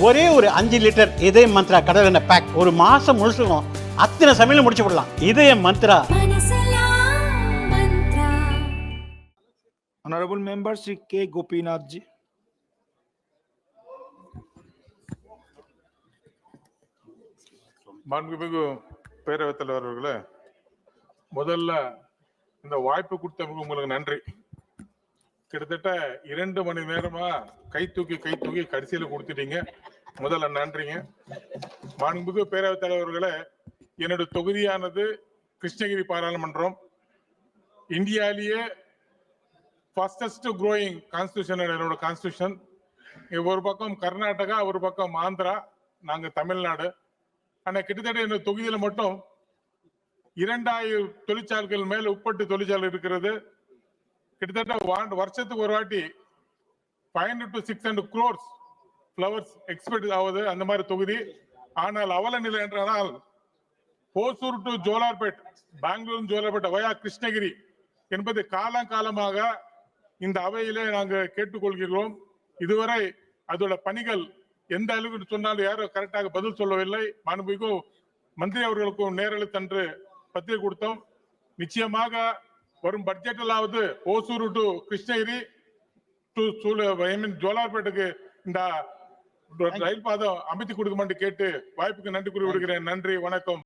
ஒரே ஒரு அஞ்சு லிட்டர் இதய மந்த்ரா கடல் எண்ணெய் பேக் ஒரு மாசம் முழுசுக்கும் அத்தனை சமையலும் முடிச்சு விடலாம். இதய மந்த்ரா. Honorable member Sri K. Gopinath ji. மாண்புமிகு பேரவைத் தலைவர் அவர்களே முதல்ல இந்த வாய்ப்பு கொடுத்தவங்க உங்களுக்கு நன்றி. கிட்டத்தட்ட இரண்டு மணி நேரமா கை தூக்கி கை தூக்கி கடைசியில கொடுத்துட்டீங்க. முதல்ல நன்றிங்க. மாண்புமிகு பேரவைத் தலைவர்களே என்னோட தொகுதியானது கிருஷ்ணகிரி பாராளுமன்றம். இந்தியாவிலேயே ஃபாஸ்டஸ்ட் குரோயிங் கான்ஸ்டியூஷன் என்னோட கான்ஸ்டியூஷன் ஒரு பக்கம் கர்நாடகா ஒரு பக்கம் ஆந்திரா நாங்க தமிழ்நாடு. ஆனா கிட்டத்தட்ட இந்த தொகுதியில மட்டும் இரண்டாயிரம் தொழிற்சாலைகள் மேல உட்பட்டு தொழிற்சாலை இருக்கிறது. கிட்டத்தட்ட வருஷத்துக்கு ஒரு வாட்டி five hundred to six hundred crores flowers expect ஆகுது அந்த மாதிரி தொகுதி. ஆனால் அவல நிலை என்றால் ஓசூர் டு ஜோலார்பேட் பெங்களூர் ஜோலார்பேட் வயா கிருஷ்ணகிரி என்பது காலங்காலமாக இந்த அவையிலே நாங்கள் கேட்டுக்கொள்கிறோம். இதுவரை அதோட பணிகள் எந்த அளவுக்கு சொன்னாலும் யாரும் கரெக்டாக பதில் சொல்லவில்லை. மாண்புமிகு மந்திரி அவர்களுக்கும் நேரழுத்தன்று பத்திரிகை கொடுத்தோம். நிச்சயமாக வரும் பட்ஜெட்டிலாவது ஓசூர் டு கிருஷ்ணகிரி டு சூல ஐ மீன் ஜோலார்பேட்டுக்கு இந்த ரயில் பாதை அமைத்து கொடுக்குமான்னு கேட்டு வாய்ப்புக்கு நன்றி கூறி விடுகிறேன். நன்றி வணக்கம்.